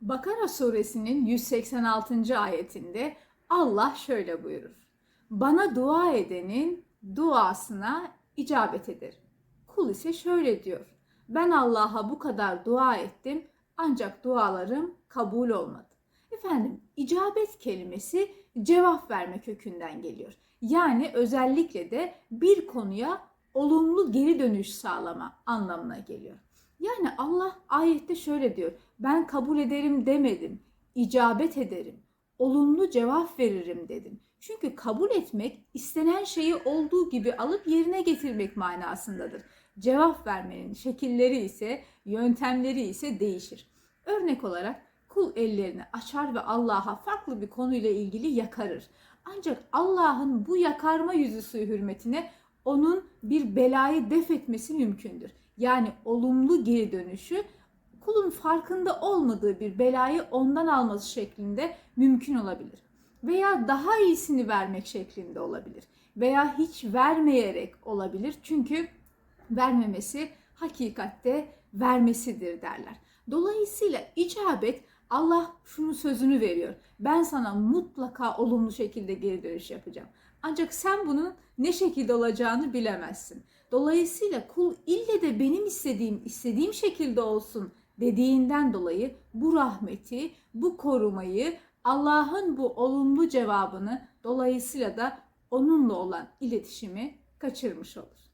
Bakara suresinin 186. ayetinde Allah şöyle buyurur. Bana dua edenin duasına icabet ederim. Kul ise şöyle diyor. Ben Allah'a bu kadar dua ettim ancak dualarım kabul olmadı. Efendim icabet kelimesi cevap verme kökünden geliyor. Yani özellikle de bir konuya olumlu geri dönüş sağlama anlamına geliyor. Yani Allah ayette şöyle diyor. Ben kabul ederim demedim. icabet ederim. Olumlu cevap veririm dedim. Çünkü kabul etmek istenen şeyi olduğu gibi alıp yerine getirmek manasındadır. Cevap vermenin şekilleri ise, yöntemleri ise değişir. Örnek olarak kul ellerini açar ve Allah'a farklı bir konuyla ilgili yakarır. Ancak Allah'ın bu yakarma yüzüsü hürmetine onun bir belayı def etmesi mümkündür. Yani olumlu geri dönüşü kulun farkında olmadığı bir belayı ondan alması şeklinde mümkün olabilir. Veya daha iyisini vermek şeklinde olabilir. Veya hiç vermeyerek olabilir. Çünkü vermemesi hakikatte vermesidir derler. Dolayısıyla icabet Allah şunu sözünü veriyor. Ben sana mutlaka olumlu şekilde geri dönüş yapacağım. Ancak sen bunun ne şekilde olacağını bilemezsin. Dolayısıyla kul ille de benim istediğim istediğim şekilde olsun dediğinden dolayı bu rahmeti, bu korumayı, Allah'ın bu olumlu cevabını dolayısıyla da onunla olan iletişimi kaçırmış olur.